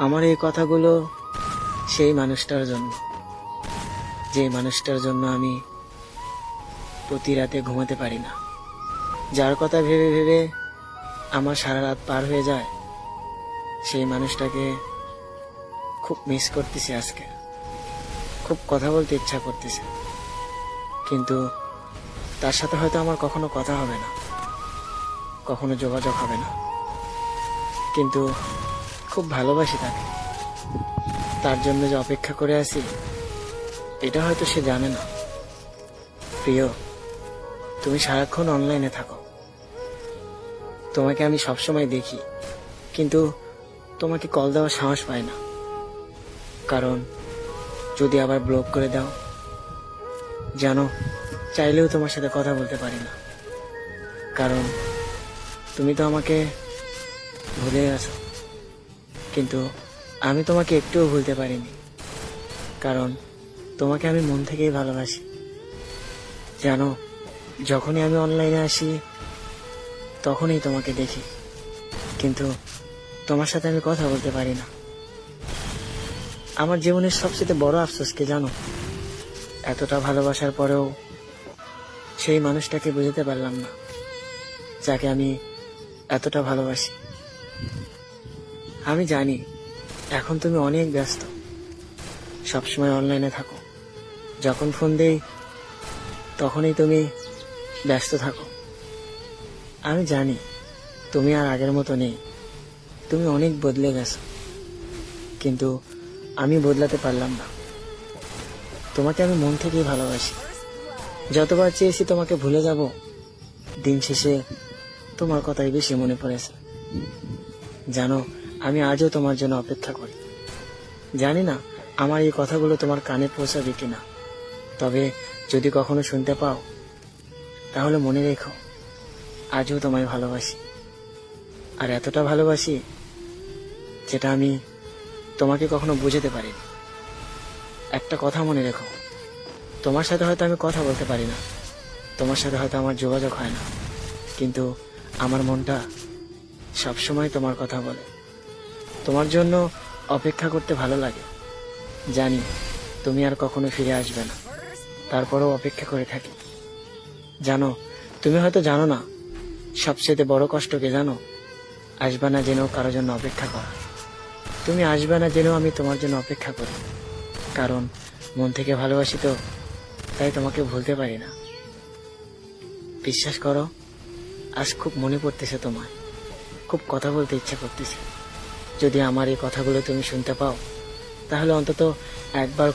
আমার এই কথাগুলো সেই মানুষটার জন্য। যে মানুষটার জন্য আমি প্রতি রাতে ঘুমাতে পারি না। যার কথা ভেবে ভেবে আমার সারা রাত পার হয়ে যায়, সেই মানুষটাকে খুব মিস করতেছি আজকে। খুব কথা বলতে ইচ্ছা করতেছে। কিন্তু তার সাথে হয়তো আমার কখনো কথা হবে না। কখনো যোগাযোগ হবে না। কিন্তু খুব ভালোবাসি তাকে। তার জন্য যে অপেক্ষা করে আছি, এটা হয়তো সে জানে না। প্রিয়, তুমি সারাক্ষণ অনলাইনে থাকো। তোমাকে আমি সবসময় দেখি, কিন্তু তোমাকে কল দেওয়ার সাহস পায় না। কারণ, যদি আবার ব্লক করে দাও জানো চাইলেও তোমার সাথে কথা বলতে পারি না। কারণ, তুমি তো আমাকে ভুলে গেছো কিন্তু আমি তোমাকে একটুও ভুলতে পারিনি। কারণ তোমাকে আমি মন থেকেই ভালোবাসি। জানো, যখনই আমি অনলাইনে আসি, তখনই তোমাকে দেখি। কিন্তু তোমার সাথে আমি কথা বলতে পারি না। আমার জীবনের সবচেয়ে বড় আফসোস কি জানো? এতটা ভালোবাসার পরেও সেই মানুষটাকে বুঝতে পারলাম না, যাকে আমি এতটা ভালোবাসি। আমি জানি, এখন তুমি অনেক ব্যস্ত। সবসময় অনলাইনে থাকো। যখন ফোন দেই, তখনই তুমি ব্যস্ত থাকো। আমি জানি, তুমি আর আগের মতো নেই। তুমি অনেক বদলে গেছো। কিন্তু আমি বদলাতে পারলাম না। তোমাকে আমি মন থেকেই ভালোবাসি। যতবার চেয়েছি তোমাকে ভুলে যাব, দিন শেষে তোমার কথাই বেশি মনে পড়েছে। জানো আমি আজও তোমার জন্য অপেক্ষা করি। জানি না, আমার এই কথাগুলো তোমার কানে পৌঁছাবে কিনা। তবে যদি কখনো শুনতে পাও, তাহলে মনে রেখো, আজও তোমায় ভালোবাসি। আর এতটা ভালোবাসি, যেটা আমি তোমাকে কখনো বুঝাতে পারিনি। একটা কথা মনে রেখো, তোমার সাথে হয়তো আমি কথা বলতে পারি না। তোমার সাথে হয়তো আমার যোগাযোগ হয় না। কিন্তু আমার মনটা সবসময় তোমার কথা বলে। তোমার জন্য অপেক্ষা করতে ভালো লাগে। জানি, তুমি আর কখনো ফিরে আসবে না। তারপরেও অপেক্ষা করে থাকি। জানো, তুমি হয়তো জানো না, সবচেয়ে বড় কষ্টকে জানো? আসবে না জেনেও কারোর জন্য অপেক্ষা করা। তুমি আসবে না জেনেও আমি তোমার জন্য অপেক্ষা করি। কারণ, মন থেকে ভালোবাসি তো, তাই তোমাকে ভুলতে পারি না। বিশ্বাস করো, আজ খুব মনে পড়তেছে তোমার খুব কথা বলতে ইচ্ছা করতেছে। যদি আমার এই কথাগুলো তুমি শুনতে পাও তাহলে অন্তত একবার